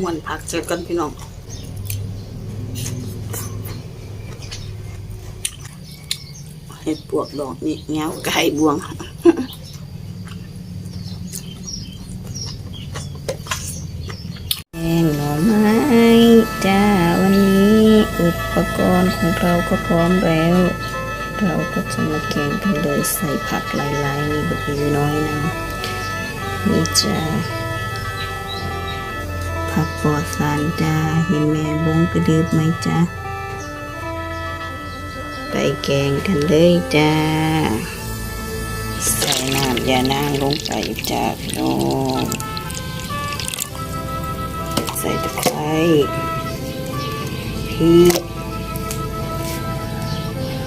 มวนผักเสร็จกันพี่น้องเห็ดปวกดอกนี่เงี้ยวไก่บวงแกงหน่อไม้จ้าวันนี้อุปกรณ์ของเราก็พร้อมแล้ว เราก็จะมาแกงกันเลยใส่ผักหลายๆนี่แบบนี้น้อยนะนี่จ้า ผักปลอดสารจ้า เห็นแม่บงกระดืบไหมจ้า ไปแกงกันเลยจ้า ใส่น้ำยานางลงไปจ้าพี่น้องใส่ตะไคร้พริก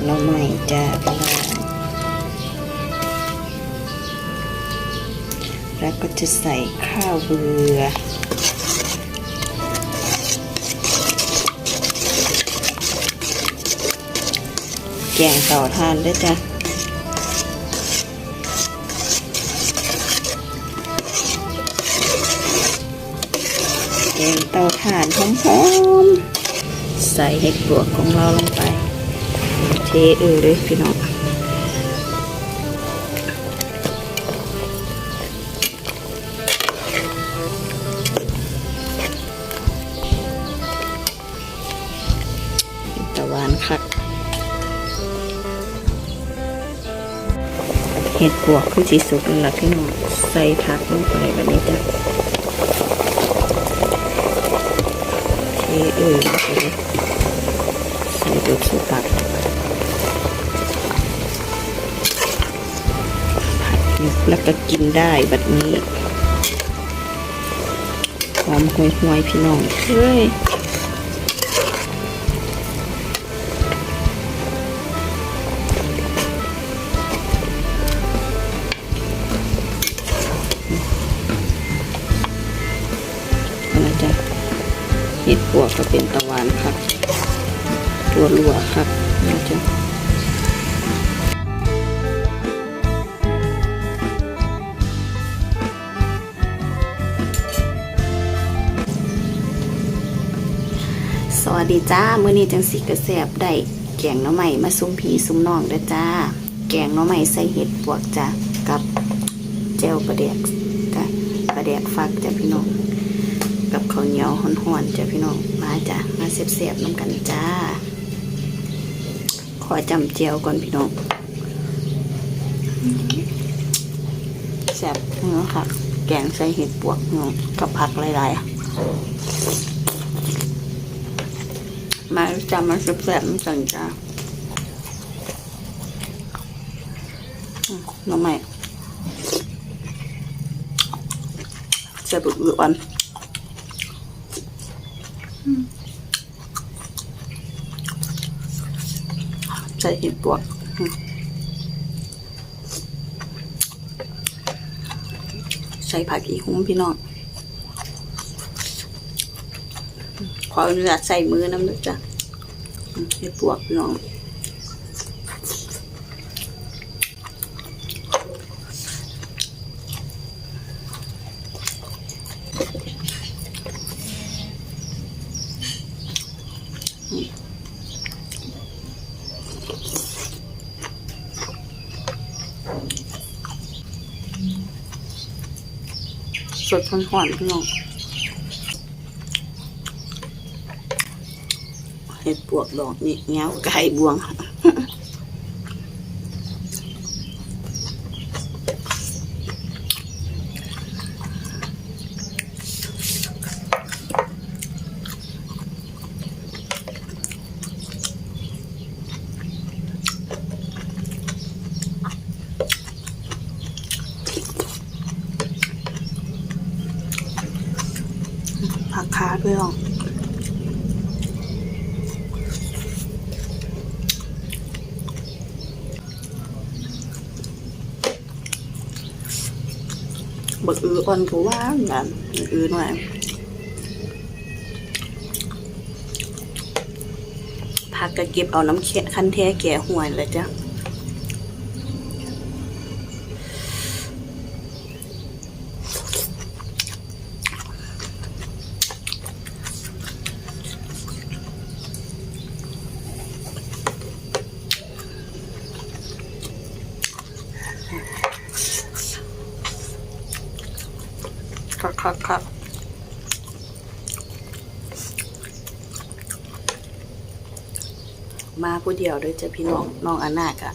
น้ำใหม่จ้าพี่น้องแล้วก็จะใส่ข้าวเบือ แกงเต่าทานด้วยจ้ะแกงเตาถ่านหอมๆใส่เห็ดบวกของเราลงไป เทเออเลยพี่น้อง เห็ดบวกคือสีสุกนั่นแหละพี่น้องใส่ผักลงไปแบบนี้จ้ะเทเอ่ยใส่ดูสุกผัดแล้วก็กินได้แบบนี้หอมห่วยห่วยๆพี่น้องเฮ้ย ห็ดปวกก็เป็นตะวันครับ ตัวรัวครับนะจ๊ะสวัสดีจ้ามื้อนี้จังสิกระแสบได้แกงหน้อใหม่มาซุ้มพีซุ้มน้องเด้อจ้า แกงหน้อใหม่ใส่เห็ดปวกจ้ะกับเจลปลาแดกจ้ะปลาแดกฟักจ้ะพี่น้องกับ ข้าวเหนียวห่อนๆจ้ะพี่น้องมาจ้ะมาเสียบๆน้ำกันจ้า ขอจำเจียวก่อนพี่น้องแซ่บเนาะค่ะ แกงใส่เห็ดปวกเนาะกับผักหลายๆมาจำมาแซ่บๆน้ำกันจ้าอืมน้องใหม่แซ่บอึๆอ่อน ใส่เห็ดปวกใส่ผักอีหุ้มพี่น้องขออนุญาตใส่มือน้ำนึกจ้ะเห็ดปวกพี่น้อง สดหอนพี่น้องเห็ดปวกดอกนี่เงี้ยวไก่บวง ผักคาด้วยหรอบักอืออ่อนก็ว่านแบบอือหน่อยผักก็เก็บเอาน้ำเค็ดคันแท้แก่ห่วยเลยจ้ะ มาผู้เดียวเด้อจะพี่น้องน้องอานากะ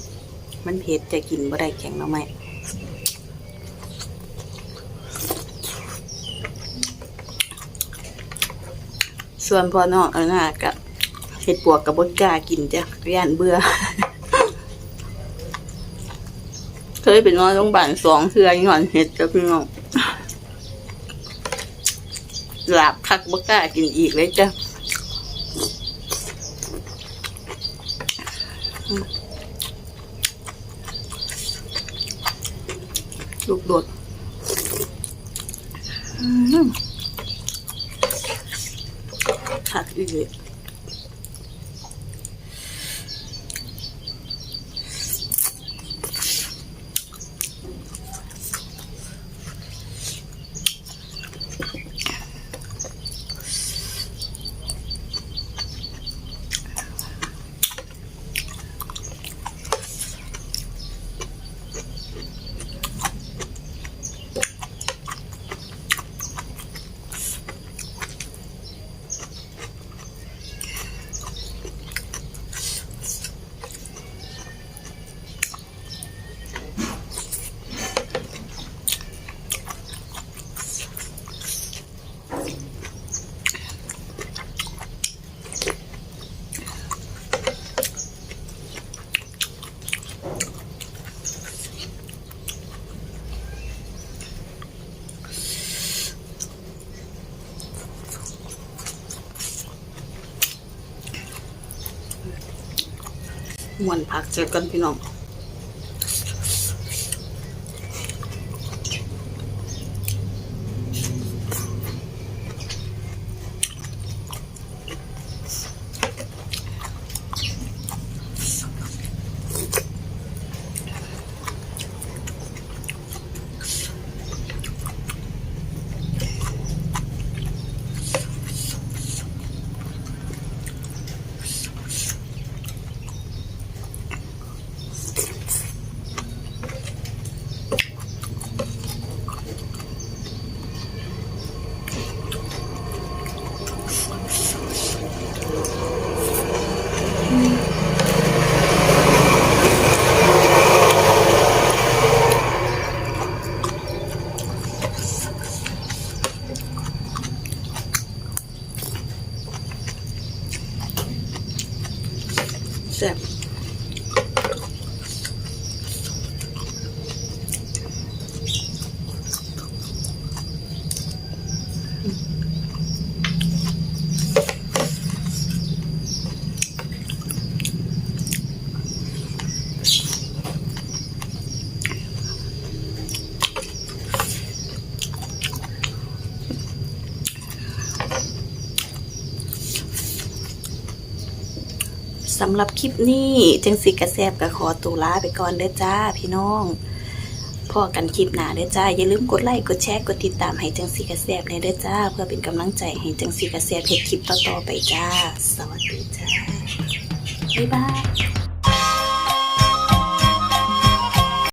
มันเผ็ดจะกินบ่ได้แข็งหน่อไหมส่วนพอน้องอานากะเห็ดปวกกับบดกากินจ้ะย่านเบื่อ เคยไปนอนโรงพยาบาลสองเทื่อย้อนเห็ดจ้ะพี่น้องหลับคักบดกากินอีกเลยจ้ะ ลูกโดดอืมผักอีกเลย มวนผักเจอกันพี่น้อง แสำหรับคลิปนี้จังสิกระแซบก็ขอตัวลาไปก่อนเด้อจ้าพี่น้องพอกันคลิปหน้าเด้อจ้า อย่าลืมกดไลค์กดแชร์กดติดตามให้จังสีกระแซบในเด้อจ้า เพื่อเป็นกำลังใจให้จังสีกระแซบเฮ็ดคลิปต่อๆไปจ้า สวัสดีจ้าบ๊ายบาย